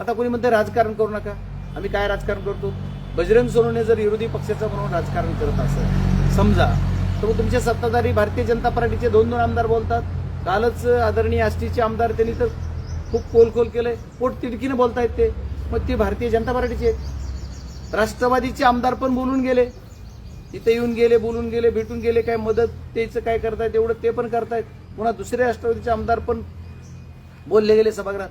आता कोणी म्हणते राजकारण करू नका. आम्ही काय राजकारण करतो? बजरंग सोनवणे जर विरोधी पक्षाचं म्हणून राजकारण करत असं समजा तर मग तुमचे सत्ताधारी भारतीय जनता पार्टीचे दोन दोन आमदार बोलतात. कालच आदरणीय आष्टीचे आमदार त्यांनी तर खूप कोलकोल केलंय. पोट तिडकीनं बोलतायत ते. मग ते भारतीय जनता पार्टीचे राष्ट्रवादीचे आमदार पण बोलून गेले. तिथे येऊन गेले बोलून गेले भेटून गेले काय मदत त्याचं काय करतायत एवढं ते पण करतायत. पुन्हा दुसरे राष्ट्रवादीचे आमदार पण बोलले गेले सभागृहात.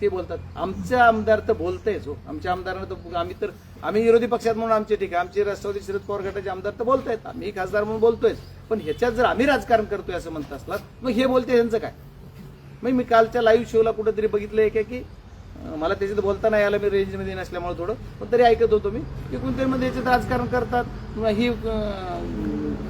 ते बोलतात. आमचे आमदार तर बोलतायच हो. आमच्या आमदारांना तर आम्ही तर आम्ही विरोधी पक्षात म्हणून आमचे ठीक आहे. आमचे राष्ट्रवादी शरद पवार गटाचे आमदार तर बोलतायत. आम्ही खासदार म्हणून बोलतोय पण ह्याच्यात जर आम्ही राजकारण करतोय असं म्हणत असलात मग हे बोलते ह्यांचं काय? मग मी कालच्या लाईव्ह शोला कुठेतरी बघितलंय काय की मला त्याच्यात बोलता नाही आलं मी रेंजमध्ये नसल्यामुळे थोडं पण तरी ऐकत होतो मी की कोणतरी मध्ये याच्यात राजकारण करतात. ही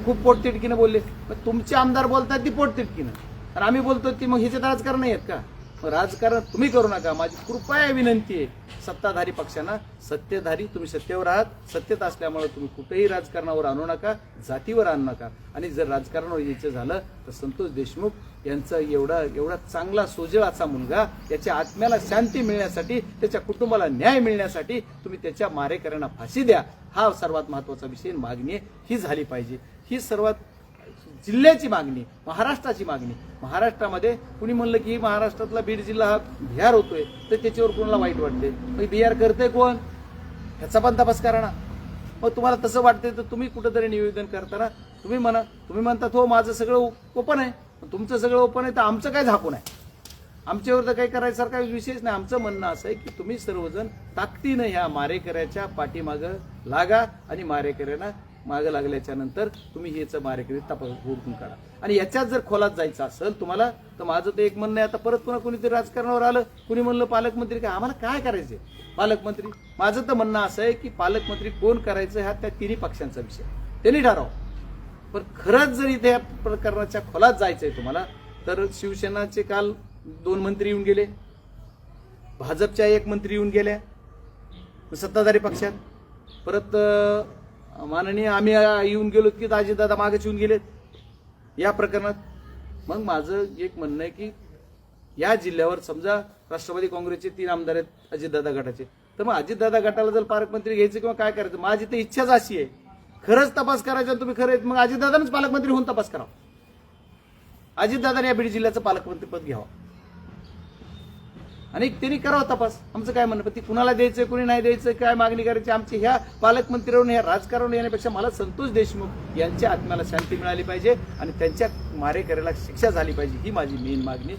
खूप पोटतिडकीनं बोलले. तुमचे आमदार बोलतात ती पोटतिडकीनं आणि आम्ही बोलतो ती मग ह्याच्यात राजकारण नाही आहेत का? राजकारण तुम्ही करू नका. माझी कृपया विनंती आहे. सत्ताधारी पक्षांना सत्तेधारी तुम्ही सत्तेवर आहात. सत्तेत असल्यामुळे तुम्ही कुठेही राजकारणावर आणू नका जातीवर आणू नका. आणि जर राजकारणावर यायचं झालं तर संतोष देशमुख यांचा एवढा एवढा चांगला सोजळाचा मुलगा त्याच्या आत्म्याला शांती मिळण्यासाठी त्याच्या कुटुंबाला न्याय मिळण्यासाठी तुम्ही त्याच्या मारेकऱ्यांना फाशी द्या. हा सर्वात महत्त्वाचा विषय मागणी ही झाली पाहिजे. ही सर्वात जिल्ह्याची मागणी महाराष्ट्राची मागणी. महाराष्ट्रामध्ये कुणी म्हणलं की महाराष्ट्रातला बीड जिल्हा हा बिहार होतोय तर त्याच्यावर कोणाला वाईट वाटते मग बिहार करते कोण? ह्याचा पण तपास करा ना. मग तुम्हाला तसं वाटतंय तर तुम्ही कुठंतरी निवेदन करताना तुम्ही म्हणा. तुम्ही म्हणतात हो माझं सगळं ओपन आहे. पण तुमचं सगळं ओपन आहे तर आमचं काय झाकून आहे? आमच्यावर तर काही करायसारखा विशेष नाही. आमचं म्हणणं असं आहे की तुम्ही सर्वजण ताकदीनं ह्या मारेकऱ्याच्या पाठीमागं लागा आणि मारेकऱ्यांना मागं लागल्याच्या नंतर तुम्ही ह्याचं मारेकरी तपास हुडकून काढा. आणि याच्यात जर खोलात जायचं असेल तुम्हाला तर माझं तर एक म्हणणं आहे आता परत पुन्हा कोणीतरी राजकारणावर आलं कुणी म्हणलं पालकमंत्री काय? आम्हाला काय करायचंय? पालकमंत्री माझं तर म्हणणं असं आहे की पालकमंत्री कोण करायचं हा त्या तिन्ही पक्षांचा विषय. त्यांनी ठराव. पण खरंच जर इथे या प्रकरणाच्या खोलात जायचंय तुम्हाला तर शिवसेनाचे काल दोन मंत्री येऊन गेले. भाजपच्या एक मंत्री येऊन गेल्या. सत्ताधारी पक्षात. परत माननीय आम्ही येऊन गेलो की दादा मागेच येऊन गेलेत. या प्रकरणात मग माझं एक म्हणणं आहे की या जिल्ह्यावर समजा राष्ट्रवादी काँग्रेसचे तीन आमदार आहेत अजितदादा गटाचे तर मग अजितदादा गटाला जर पालकमंत्री घ्यायचं किंवा काय करायचं? माझी तर इच्छाच अशी आहे. खरंच तपास करायचा तुम्ही खरं आहेत, मग अजितदादानंच पालकमंत्री होऊन तपास करा अजितदादाने या बीड जिल्ह्याचं पालकमंत्रीपद घ्यावं. आणि त्यांनी करावा तपास. आमचं काय म्हणणं? ती कुणाला द्यायचं कुणी नाही द्यायचं काय मागणी करायची? आमची ह्या पालकमंत्र्यावरून ह्या राजकारण येण्यापेक्षा मला संतोष देशमुख यांच्या आत्म्याला शांती मिळाली पाहिजे आणि त्यांच्या मारेकऱ्याला शिक्षा झाली पाहिजे ही माझी मेन मागणी.